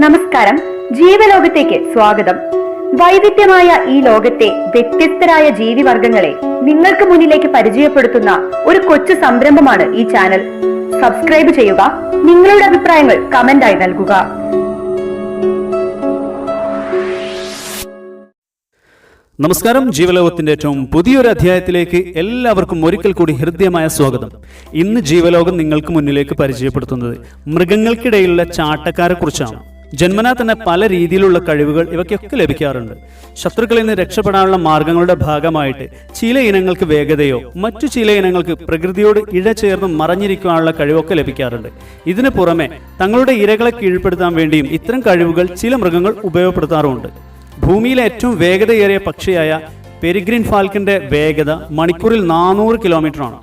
നമസ്കാരം. ജീവലോകത്തേക്ക് സ്വാഗതം. വൈവിധ്യമായ ഈ ലോകത്തെ വ്യത്യസ്തരായ ജീവിവർഗങ്ങളെ നിങ്ങൾക്ക് മുന്നിലേക്ക് പരിചയപ്പെടുത്തുന്ന ഒരു കൊച്ചു സംരംഭമാണ് ഈ ചാനൽ. സബ്സ്ക്രൈബ് ചെയ്യുക നിങ്ങളുടെ അഭിപ്രായങ്ങൾ കമന്റായി നൽകുക. നമസ്കാരം. ജീവലോകത്തിന്റെ ഏറ്റവും പുതിയൊരു അധ്യായത്തിലേക്ക് എല്ലാവർക്കും ഒരിക്കൽ കൂടി ഹൃദ്യമായ സ്വാഗതം. ഇന്ന് ജീവലോകം നിങ്ങൾക്ക് മുന്നിലേക്ക് പരിചയപ്പെടുത്തുന്നത് മൃഗങ്ങൾക്കിടയിലുള്ള ചാട്ടക്കാരെ കുറിച്ചാണ്. ജന്മനാ തന്നെ പല രീതിയിലുള്ള കഴിവുകൾ ഇവയ്ക്കൊക്കെ ലഭിക്കാറുണ്ട്. ശത്രുക്കളിൽ നിന്ന് രക്ഷപ്പെടാനുള്ള മാർഗങ്ങളുടെ ഭാഗമായിട്ട് ചില ഇനങ്ങൾക്ക് വേഗതയോ മറ്റു ചില ഇനങ്ങൾക്ക് പ്രകൃതിയോട് ഇഴചേർന്ന് മറഞ്ഞിരിക്കാനുള്ള കഴിവൊക്കെ ലഭിക്കാറുണ്ട്. ഇതിനു പുറമെ തങ്ങളുടെ ഇരകളെ കീഴ്പ്പെടുത്താൻ വേണ്ടിയും ഇത്തരം കഴിവുകൾ ചില മൃഗങ്ങൾ ഉപയോഗപ്പെടുത്താറുമുണ്ട്. ഭൂമിയിലെ ഏറ്റവും വേഗതയേറിയ പക്ഷിയായ പെരിഗ്രിൻ ഫാൽക്കിന്റെ വേഗത മണിക്കൂറിൽ നാനൂറ് കിലോമീറ്റർ ആണ്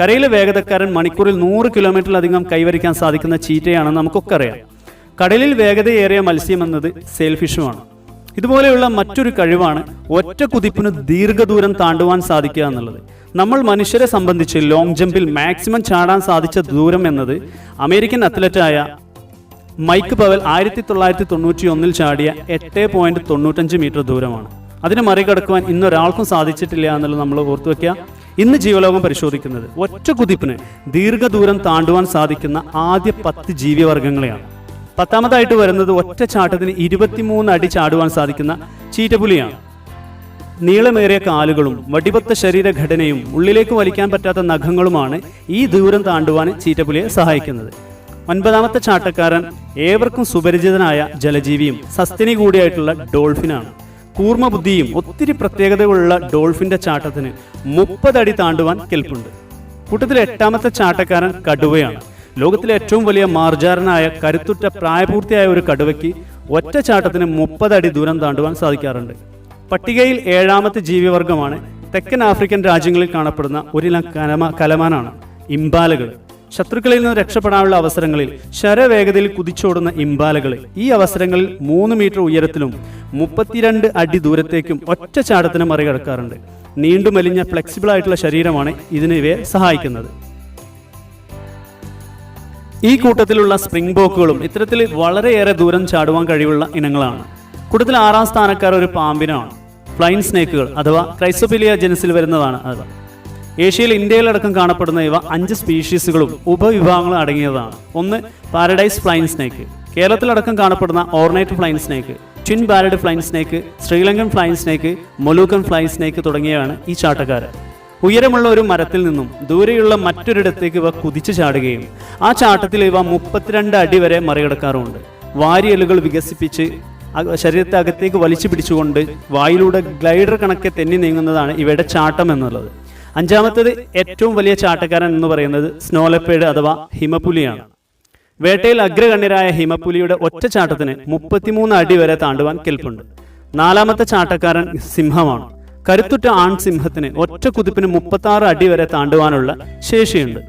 കരയിലെ വേഗതക്കാരൻ മണിക്കൂറിൽ നൂറ് കിലോമീറ്ററിലധികം കൈവരിക്കാൻ സാധിക്കുന്ന ചീറ്റയാണെന്ന് നമുക്കൊക്കെ അറിയാം. കടലിൽ വേഗതയേറിയ മത്സ്യം എന്നത് സെയിൽഫിഷുമാണ് ഇതുപോലെയുള്ള മറ്റൊരു കഴിവാണ് ഒറ്റ കുതിപ്പിന് ദീർഘദൂരം താണ്ടുവാൻ സാധിക്കുക എന്നുള്ളത്. നമ്മൾ മനുഷ്യരെ സംബന്ധിച്ച് ലോങ് ജമ്പിൽ മാക്സിമം ചാടാൻ സാധിച്ച ദൂരം എന്നത് അമേരിക്കൻ അത്ലറ്റായ മൈക്ക് പവൽ ആയിരത്തി തൊള്ളായിരത്തി തൊണ്ണൂറ്റി ഒന്നിൽ ചാടിയ എട്ട് പോയിന്റ് തൊണ്ണൂറ്റഞ്ച് മീറ്റർ ദൂരമാണ്. അതിനെ മറികടക്കുവാൻ ഇന്നൊരാൾക്കും സാധിച്ചിട്ടില്ല എന്നുള്ളത് നമ്മൾ ഓർത്തു വെക്കുക. ഇന്ന് ജീവലോകം പരിശോധിക്കുന്നത് ഒറ്റ കുതിപ്പിന് ദീർഘദൂരം താണ്ടുവാൻ സാധിക്കുന്ന ആദ്യ പത്ത് ജീവിവർഗങ്ങളെയാണ് പത്താമതായിട്ട് വരുന്നത് ഒറ്റ ചാട്ടത്തിന് ഇരുപത്തിമൂന്ന് അടി ചാടുവാൻ സാധിക്കുന്ന ചീറ്റപുലിയാണ് നീളമേറിയ കാലുകളും വടിപത്ത ശരീരഘടനയും ഉള്ളിലേക്ക് വലിക്കാൻ പറ്റാത്ത നഖങ്ങളുമാണ് ഈ ദൂരം താണ്ടുവാൻ ചീറ്റപ്പുലിയെ സഹായിക്കുന്നത്. ഒൻപതാമത്തെ ചാട്ടക്കാരൻ ഏവർക്കും സുപരിചിതനായ ജലജീവിയും സസ്തിനി കൂടിയായിട്ടുള്ള ഡോൾഫിനാണ്. കൂർമ്മ ബുദ്ധിയും ഒത്തിരി പ്രത്യേകതകളുള്ള ഡോൾഫിന്റെ ചാട്ടത്തിന് മുപ്പതടി താണ്ടുവാൻ കെൽപ്പുണ്ട്. കൂട്ടത്തിലെ എട്ടാമത്തെ ചാട്ടക്കാരൻ കടുവയാണ്. ലോകത്തിലെ ഏറ്റവും വലിയ മാർജാരനായ കരുത്തുറ്റ പ്രായപൂർത്തിയായ ഒരു കടുവയ്ക്ക് ഒറ്റച്ചാട്ടത്തിന് മുപ്പതടി ദൂരം താണ്ടുവാൻ സാധിക്കാറുണ്ട്. പട്ടികയിൽ ഏഴാമത്തെ ജീവിവർഗമാണ് തെക്കൻ ആഫ്രിക്കൻ രാജ്യങ്ങളിൽ കാണപ്പെടുന്ന ഒരു കലമ കലമാനാണ് ഇംബാലകൾ. ശത്രുക്കളിൽ നിന്ന് രക്ഷപ്പെടാനുള്ള അവസരങ്ങളിൽ ശരവേഗതയിൽ കുതിച്ചോടുന്ന ഇംബാലകൾ ഈ അവസരങ്ങളിൽ മൂന്ന് മീറ്റർ ഉയരത്തിലും മുപ്പത്തിരണ്ട് അടി ദൂരത്തേക്കും ഒറ്റ ചാടത്തിന് മറികടക്കാറുണ്ട്. നീണ്ടു മെലിഞ്ഞ ഫ്ലെക്സിബിൾ ആയിട്ടുള്ള ശരീരമാണ് ഇതിന് സഹായിക്കുന്നത്. ഈ കൂട്ടത്തിലുള്ള സ്പ്രിംഗ് ബോക്കുകളും ഇത്തരത്തിൽ വളരെയേറെ ദൂരം ചാടുവാൻ കഴിവുള്ള ഇനങ്ങളാണ്. കൂട്ടത്തിൽ ആറാം സ്ഥാനക്കാർ ഒരു പാമ്പിനാണ്. ഫ്ലൈൻ സ്നേക്കുകൾ അഥവാ ക്രൈസോപിലിയ ജനസിൽ വരുന്നതാണ് അത് ഏഷ്യയിൽ ഇന്ത്യയിലടക്കം കാണപ്പെടുന്ന ഇവ അഞ്ച് സ്പീഷീസുകളും ഉപവിഭാഗങ്ങളും അടങ്ങിയതാണ്. ഒന്ന് പാരഡൈസ് ഫ്ലൈൻ സ്നേക്ക് കേരളത്തിലടക്കം കാണപ്പെടുന്ന ornate flying snake twin barred flying snake Sri Lankan flying snake Moluccan flying snake തുടങ്ങിയവയാണ് ഈ ചാട്ടക്കാരൻ ഉയരമുള്ള ഒരു മരത്തിൽ നിന്നും ദൂരെയുള്ള മറ്റൊരിടത്തേക്ക് ഇവ കുതിച്ചു ചാടുകയും ആ ചാട്ടത്തിൽ ഇവ മുപ്പത്തിരണ്ട് അടി വരെ മറികടക്കാറുമുണ്ട്. വാരിയലുകൾ വികസിപ്പിച്ച് ശരീരത്തെ അകത്തേക്ക് വലിച്ചു പിടിച്ചുകൊണ്ട് വായിലൂടെ ഗ്ലൈഡർ കണക്കെ തെന്നി നീങ്ങുന്നതാണ് ഇവയുടെ ചാട്ടം എന്നുള്ളത്. അഞ്ചാമത്തേത് ഏറ്റവും വലിയ ചാട്ടക്കാരൻ എന്ന് പറയുന്നത് സ്നോലപ്പേഡ് അഥവാ ഹിമപുലിയാണ് വേട്ടയിൽ അഗ്രഗണ്യരായ ഹിമപുലിയുടെ ഒറ്റ ചാട്ടത്തിന് മുപ്പത്തിമൂന്ന് അടി വരെ താണ്ടുവാൻ കെൽപ്പുണ്ട്. നാലാമത്തെ ചാട്ടക്കാരൻ സിംഹമാണ്. കരുത്തുറ്റ ആൺ സിംഹത്തിന് ഒറ്റ കുതിപ്പിന് മുപ്പത്തി അടി വരെ താണ്ടുവാനുള്ള ശേഷിയുണ്ട്.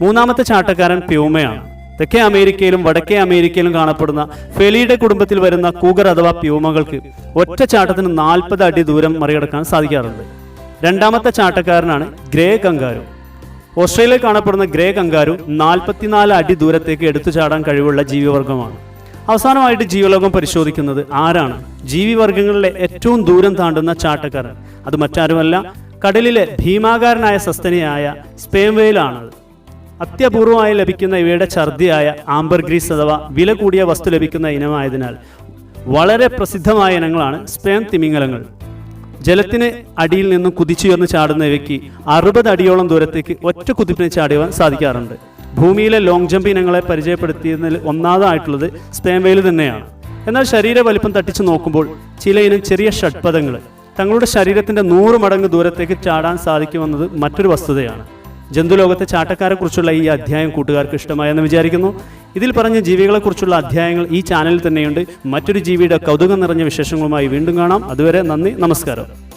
മൂന്നാമത്തെ ചാട്ടക്കാരൻ പ്യൂമയാണ്. തെക്കേ അമേരിക്കയിലും വടക്കേ അമേരിക്കയിലും കാണപ്പെടുന്ന ഫെലിയുടെ കുടുംബത്തിൽ വരുന്ന കൂഗർ അഥവാ പ്യൂമകൾക്ക് ഒറ്റ ചാട്ടത്തിന് നാൽപ്പത് അടി ദൂരം മറികടക്കാൻ സാധിക്കാറുണ്ട്. രണ്ടാമത്തെ ചാട്ടക്കാരനാണ് ഗ്രേ കങ്കാരു. ഓസ്ട്രേലിയയിൽ കാണപ്പെടുന്ന ഗ്രേ കങ്കാരു നാൽപ്പത്തിനാല് അടി ദൂരത്തേക്ക് എടുത്തു ചാടാൻ കഴിവുള്ള ജീവിവർഗമാണ് അവസാനമായിട്ട് ജീവലോകം പരിശോധിക്കുന്നത് ആരാണ്? ജീവിവർഗങ്ങളിലെ ഏറ്റവും ദൂരം താണ്ടുന്ന ചാട്ടക്കാരൻ. അത് മറ്റാരുമല്ല കടലിലെ ഭീമാകാരനായ സസ്തനിയായ സ്പേംവേയിലാണത് അത്യപൂർവമായി ലഭിക്കുന്ന ഇവയുടെ ഛർദിയായ ആംബർ ഗ്രീസ് അഥവാ വില കൂടിയ വസ്തു ലഭിക്കുന്ന ഇനമായതിനാൽ വളരെ പ്രസിദ്ധമായ ഇനങ്ങളാണ് സ്പേം തിമിംഗലങ്ങൾ. ജലത്തിന് അടിയിൽ നിന്നും കുതിച്ചുയർന്ന് ചാടുന്ന ഇവയ്ക്ക് അറുപത് അടിയോളം ദൂരത്തേക്ക് ഒറ്റ കുതിപ്പിന് ചാടുവാൻ സാധിക്കാറുണ്ട്. ഭൂമിയിലെ ലോങ് ജമ്പ് ഇനങ്ങളെ പരിചയപ്പെടുത്തിയതിൽ ഒന്നാമതായിട്ടുള്ളത് സ്പേംവെയിൽ തന്നെയാണ്. എന്നാൽ ശരീര വലിപ്പം തട്ടിച്ചു നോക്കുമ്പോൾ ചില ഇനം ചെറിയ ഷഡ്പഥങ്ങൾ തങ്ങളുടെ ശരീരത്തിന്റെ നൂറ് മടങ്ങ് ദൂരത്തേക്ക് ചാടാൻ സാധിക്കുമെന്നത് മറ്റൊരു വസ്തുതയാണ്. ജന്തുലോകത്തെ ചാട്ടക്കാരെക്കുറിച്ചുള്ള ഈ അധ്യായം കൂട്ടുകാർക്ക് ഇഷ്ടമായെന്ന് വിചാരിക്കുന്നു. ഇതിൽ പറഞ്ഞ ജീവികളെക്കുറിച്ചുള്ള അധ്യായങ്ങൾ ഈ ചാനലിൽ തന്നെയുണ്ട്. മറ്റൊരു ജീവിയുടെ കൗതുകം നിറഞ്ഞ വിശേഷങ്ങളുമായി വീണ്ടും കാണാം. അതുവരെ നന്ദി നമസ്കാരം.